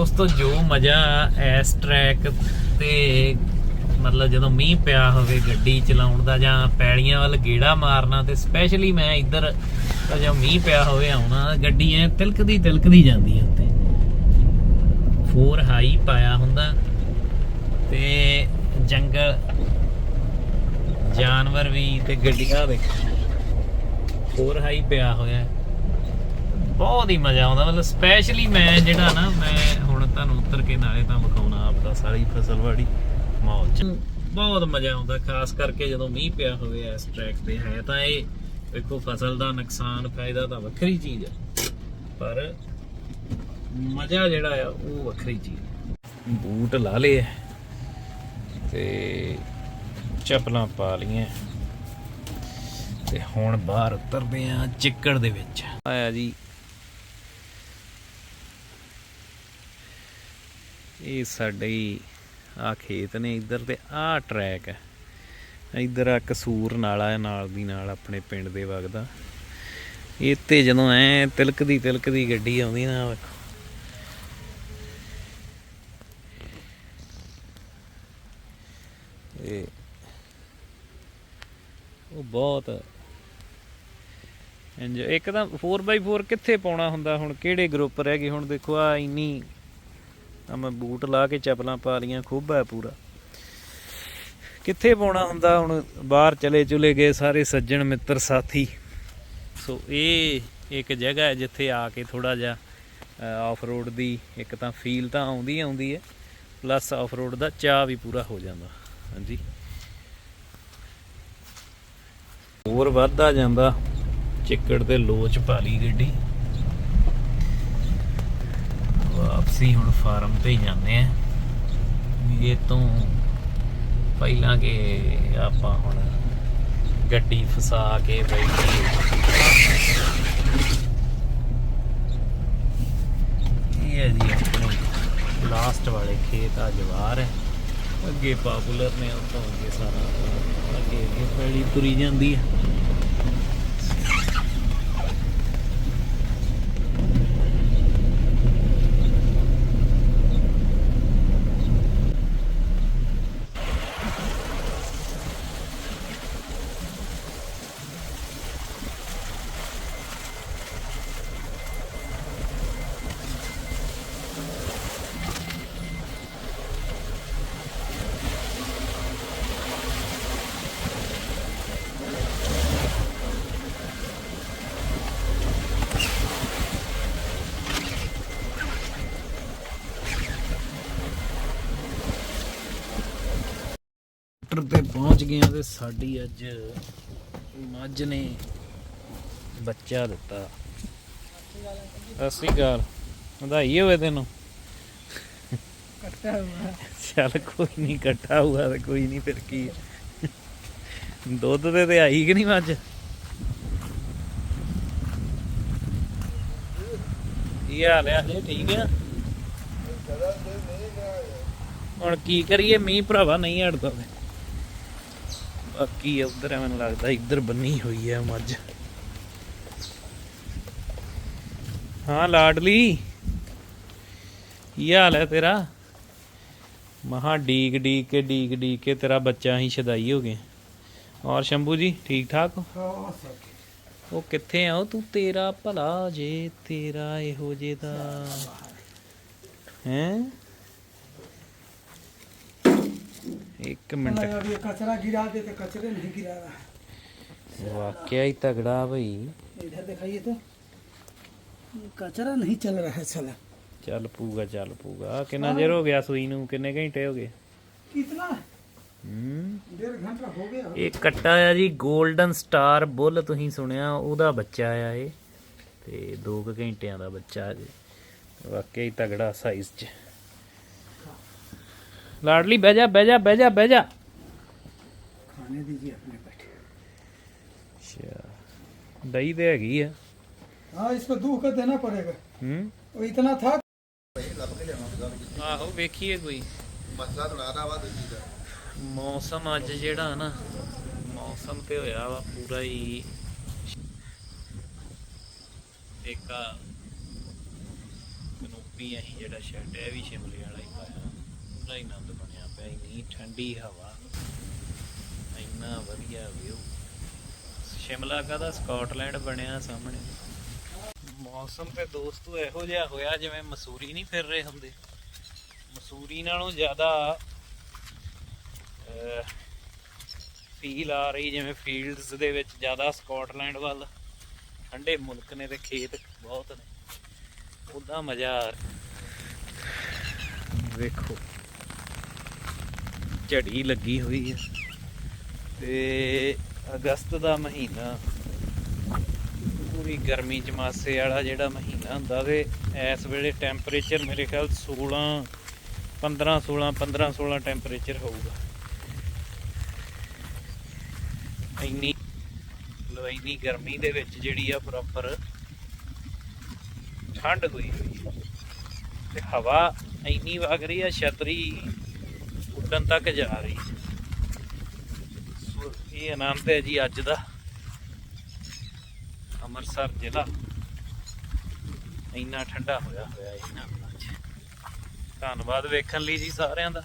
ਦੋਸਤੋ ਜੋ ਮਜ਼ਾ ਇਸ ਟਰੈਕ ਤੇ ਮਤਲਬ ਜਦੋਂ ਮੀਂਹ ਪਿਆ ਹੋਵੇ ਗੱਡੀ ਚਲਾਉਣ ਦਾ ਜਾਂ ਪੈੜੀਆਂ ਵੱਲ ਗੇੜਾ ਮਾਰਨਾ ਤੇ ਸਪੈਸ਼ਲੀ ਮੈਂ ਇੱਧਰ ਤਾਂ ਜਦੋਂ ਮੀਂਹ ਪਿਆ ਹੋਵੇ ਆਉਣਾ, ਗੱਡੀ ਐ ਤਿਲਕਦੀ ਤਿਲਕਦੀ ਜਾਂਦੀ ਹੈ ਉੱਤੇ। 4 ਹਾਈ ਪਾਇਆ ਹੁੰਦਾ ਤੇ ਜੰਗਲ, ਜਾਨਵਰ ਵੀ ਤੇ ਗੱਡੀਆਂ ਦੇਖ। 4 ਹਾਈ ਪਿਆ ਹੋਇਆ। ਬਹੁਤ ਹੀ ਮਜ਼ਾ ਆਉਂਦਾ, ਮਤਲਬ ਸਪੈਸ਼ਲੀ ਮੈਂ ਜਿਹੜਾ ਨਾ, ਮੈਂ ਤੁਹਾਨੂੰ ਉੱਤਰ ਕੇ ਨਾਲੇ ਤਾਂ ਵਿਖਾਉਣਾ ਆਪਦਾ ਸਾਰੀ ਫਸਲਵਾੜੀ ਮਾਹੌਲ ਚ। ਬਹੁਤ ਮਜ਼ਾ ਆਉਂਦਾ ਖਾਸ ਕਰਕੇ ਜਦੋਂ ਮੀਂਹ ਪਿਆ ਹੋਵੇ ਇਸ ਟਰੈਕ ਤੇ ਹੈ ਤਾਂ ਇਹ ਵੇਖੋ ਫਸਲ ਦਾ ਨੁਕਸਾਨ ਫਾਇਦਾ ਤਾਂ ਵੱਖਰੀ ਚੀਜ਼ ਹੈ ਪਰ ਮਜ਼ਾ ਜਿਹੜਾ ਆ ਉਹ ਵੱਖਰੀ ਚੀਜ਼ ਹੈ। ਬੂਟ ਲਾ ਲਏ ਤੇ ਚੱਪਲਾਂ ਪਾ ਲਈਆਂ। ਤੇ ਹੁਣ ਬਾਹਰ ਉਤਰਦੇ ਆ ਚਿੱਕੜ ਦੇ ਵਿੱਚ। ਆਇਆ ਜੀ ਇਹ ਸਾਡੇ ਆ ਖੇਤ ਨੇ ਇੱਧਰ ਤੇ ਆ ਟਰੈਕ ਹੈ। ਇੱਧਰ ਆ ਕਸੂਰ ਨਾਲਾ ਨਾਲ ਦੀ ਨਾਲ ਆਪਣੇ ਪਿੰਡ ਦੇ ਵਗਦਾ। ਇੱਥੇ ਜਦੋਂ ਐ ਤਿਲਕਦੀ ਤਿਲਕਦੀ ਗੱਡੀ ਆਉਂਦੀ ਨਾ ਵੇਖੋ। ਇਹ ਉਹ ਬਹੁਤ ਇੰਜ ਇੱਕ ਤਾਂ 4x4 ਕਿੱਥੇ ਪਾਉਣਾ ਹੁੰਦਾ, ਹੁਣ ਕਿਹੜੇ ਗਰੁੱਪ ਰਹਿ ਗਏ? ਹੁਣ ਦੇਖੋ ਆ ਇੰਨੀ ਆ ਮੈਂ ਬੂਟ ਲਾ ਕੇ ਚੱਪਲਾਂ ਪਾ ਲੀਆਂ ਖੂਬਾ ਹੈ ਪੂਰਾ। ਕਿੱਥੇ ਪਾਉਣਾ ਹੁੰਦਾ ਹੁਣ? ਬਾਹਰ ਚਲੇ ਚੁਲੇ ਗਏ ਸਾਰੇ ਸੱਜਣ ਮਿੱਤਰ, ਸਾਥੀ। ਸੋ ਇਹ ਇੱਕ ਜਗ੍ਹਾ ਹੈ ਜਿੱਥੇ ਆ ਕੇ ਥੋੜਾ ਜਿਹਾ ਆਫ ਰੋਡ ਦੀ ਇੱਕ ਤਾਂ ਫੀਲ ਤਾਂ ਆਉਂਦੀ ਹੀ ਆਉਂਦੀ ਹੈ ਪਲੱਸ ਆਫ ਰੋਡ ਦਾ ਚਾਹ ਵੀ ਪੂਰਾ ਹੋ ਜਾਂਦਾ। ਹਾਂਜੀ। ਹੋਰ ਵੱਧਦਾ ਜਾਂਦਾ। ਚਿੱਕੜ ਤੇ ਲੋਚ ਪਾ ਲਈ ਗੱਡੀ। ਅਸੀਂ ਹੁਣ ਫਾਰਮ ਤੇ ਹੀ ਜਾਂਦੇ ਆ ਇਹ ਤੋਂ ਪਹਿਲਾਂ ਕਿ ਆਪਾਂ ਹੁਣ ਗੱਡੀ ਫਸਾ ਕੇ ਬੈਠੀ ਇਹ ਹੈ ਜੀ ਆਪਣੇ ਲਾਸਟ ਵਾਲੇ ਖੇਤ ਆ ਜਵਾਰ। ਹੈ ਅੱਗੇ ਪਾਪੂਲਰ ਨੇ ਉਹ ਤੋਂ ਅੱਗੇ ਸਾਰਾ। ਅੱਗੇ ਅੱਗੇ ਪੈੜੀ ਤੁਰੀ ਜਾਂਦੀ ਹੈ ਡਾਕਟਰ ਤੇ ਪਹੁੰਚ ਗਏ ਆ ਤੇ ਸਾਡੀ ਅੱਜ ਮੱਝ ਨੇ ਬੱਚਾ ਦਿੱਤਾ। ਸਤਿ ਸ਼੍ਰੀ ਅਕਾਲ। ਵਧਾਈ ਹੋਵੇ ਤੈਨੂੰ। ਕੱਟਾ ਹੁਆ ਚੱਲ ਕੋਈ ਨਹੀਂ ਇਕੱਠਾ ਹੁਆ ਤੇ ਕੋਈ ਨਹੀਂ ਫਿਰ ਕੀ। ਦੁੱਧ ਤੇ ਤੇ ਆਈ ਕਿ ਨਹੀਂ ਮੱਝ? ਕੀ ਹਾਲ ਹੈ ਜੀ ਠੀਕ ਆ? ਹੁਣ ਕੀ ਕਰੀਏ ਮੀਂਹ ਭਰਾਵਾ ਨਹੀਂ ਹਟਦਾ ਬਾਕੀ ਉਧਰ ਮੈਨੂੰ ਲੱਗਦਾ ਇੱਧਰ ਬੰਨੀ ਹੋਈ ਹੈ ਮੱਝ। ਹਾਂ ਲਾਡਲੀ। ਕੀ ਹਾਲ ਹੈ ਤੇਰਾ? ਮਹਾ ਡੀਕ ਡੀਕ ਕੇ ਡੀਕ ਡੀਕ ਕੇ ਤੇਰਾ ਬੱਚਾ ਹੀ ਛਦਾਈ ਹੋ ਗਏ ਔਰ ਸ਼ੰਭੂ ਜੀ ਠੀਕ ਠਾਕ ਹੋ? ਉਹ ਕਿੱਥੇ ਆ? ਉਹ ਤੂੰ ਤੇਰਾ ਭਲਾ ਜੇ ਤੇਰਾ ਇਹੋ ਜੇ ਦਾ। ਹੈ? ਇੱਕ ਮਿੰਟ। यार ये कचरा गिरा देते कचरे नहीं गिरा रहा ਵਾਕਿਆ ਹੀ ਤਗੜਾ ਭਈ इधर दिखाइए तो कचरा नहीं चल रहा है ਚੱਲ ਪੂਗਾ ਚੱਲ ਪੂਗਾ ਕਿੰਨਾ ਚਿਰ ਹੋ। ਗਿਆ ਸੂਈ ਨੂੰ? ਕਿੰਨੇ ਘੰਟੇ ਹੋ ਗਏ? कितना ਹੂੰ। डेढ़ घंटा हो गया ਇਹ ਕੱਟਾ ਆ ਜੀ 골ਡਨ ਸਟਾਰ ਬੁੱਲ ਤੁਸੀਂ ਸੁਣਿਆ ਉਹਦਾ ਬੱਚਾ ਆ ਇਹ। ਤੇ 2 ਘੰਟਿਆਂ ਦਾ ਬੱਚਾ ਜੀ। ਵਾਕਿਆ ਹੀ ਤਗੜਾ ਸਾਈਜ਼ 'ਚ। ਲਾਡਲੀ ਬਹਿ ਜਾ ਬਹਿ ਜਾ ਬਹਿ ਜਾ ਬਹਿ ਜਾ खाने दीजिए अपने बैठे ਅੱਛਾ ਦਹੀਂ ਤੇ ਹੈਗੀ ਆ हाँ इसको दूह कर देना पड़ेगा ਹੂੰ वो इतना था ਆਹੋ ਵੇਖੀਏ ਕੋਈ ਮਸਲਾ ਥੋੜਾ ਵਾ ਦੂਜੀ ਦਾ ਮੌਸਮ ਅੱਜ ਜਿਹੜਾ ਨਾ ਮੌਸਮ ਤੇ ਹੋਇਆ ਵਾ ਪੂਰਾ ਹੀ ਇੱਕ ਆ ਮੈਨੂੰ ਵੀ ਅਸੀਂ ਜਿਹੜਾ ਸ਼ੈੱਡ ਹੈ ਇਹ ਵੀ ਸ਼ਿਮਲੇ ਵਾਲਾ ਹੀ ਪਾਇਆ ਪੂਰਾ ਹੀ ਆਨੰਦ ਬਣਿਆ ਪਿਆ, ਇੰਨੀ ਠੰਡੀ ਹਵਾ, ਇੰਨਾ ਵਧੀਆ ਵਿਊ ਸ਼ਿਮਲਾ ਕਾਹਦਾ? ਸਕਾਟਲੈਂਡ ਬਣਿਆ ਸਾਹਮਣੇ। ਮੌਸਮ ਤੇ ਦੋਸਤੋ ਇਹੋ ਜਿਹਾ ਹੋਇਆ ਜਿਵੇਂ ਮਸੂਰੀ ਨਹੀਂ ਫਿਰ ਰਹੇ ਹੁੰਦੇ। ਮਸੂਰੀ ਨਾਲੋਂ ਜ਼ਿਆਦਾ ਫੀਲ ਆ ਰਹੀ ਜਿਵੇਂ ਫੀਲਡਸ ਦੇ ਵਿੱਚ ਜ਼ਿਆਦਾ ਸਕਾਟਲੈਂਡ ਵੱਲ। ਠੰਡੇ ਮੁਲਕ ਨੇ ਤੇ ਖੇਤ ਬਹੁਤ ਨੇ। ਉਹਦਾ ਮਜ਼ਾ ਆ ਰਿਹਾ। ਵੇਖੋ। ਝੜੀ ਲੱਗੀ ਹੋਈ ਹੈ ਤੇ ਅਗਸਤ ਦਾ ਮਹੀਨਾ। ਪੂਰੀ ਗਰਮੀ ਚ ਵਾਲਾ ਜਿਹੜਾ ਮਹੀਨਾ ਹੁੰਦਾ ਵੇ ਇਸ ਵੇਲੇ ਟੈਂਪਰੇਚਰ ਮੇਰੇ ਖਿਆਲ 16 15 16 15 16 ਟੈਂਪਰੇਚਰ ਹੋਊਗਾ। ਇੰਨੀ ਲੋ ਇੰਨੀ ਗਰਮੀ ਦੇ ਵਿੱਚ ਜਿਹੜੀ ਆ ਪ੍ਰੋਪਰ ਠੰਡ ਹੋਈ ਹੋਈ ਹੈ ਤੇ ਹਵਾ ਇੰਨੀ ਵਗ ਰਹੀ ਆ, ਛਤਰੀ ਉੱਡਣ ਤੱਕ ਜਾ ਰਹੀ। ਸੋ ਇਹ ਆਨੰਦ ਹੈ ਜੀ ਅੱਜ ਦਾ। ਅੰਮ੍ਰਿਤਸਰ ਜ਼ਿਲ੍ਹਾ। ਇੰਨਾ ਠੰਡਾ ਹੋਇਆ ਹੋਇਆ ਇਹਨਾਂ ਦਿਨਾਂ 'ਚ ਧੰਨਵਾਦ ਵੇਖਣ ਲਈ ਜੀ ਸਾਰਿਆਂ ਦਾ।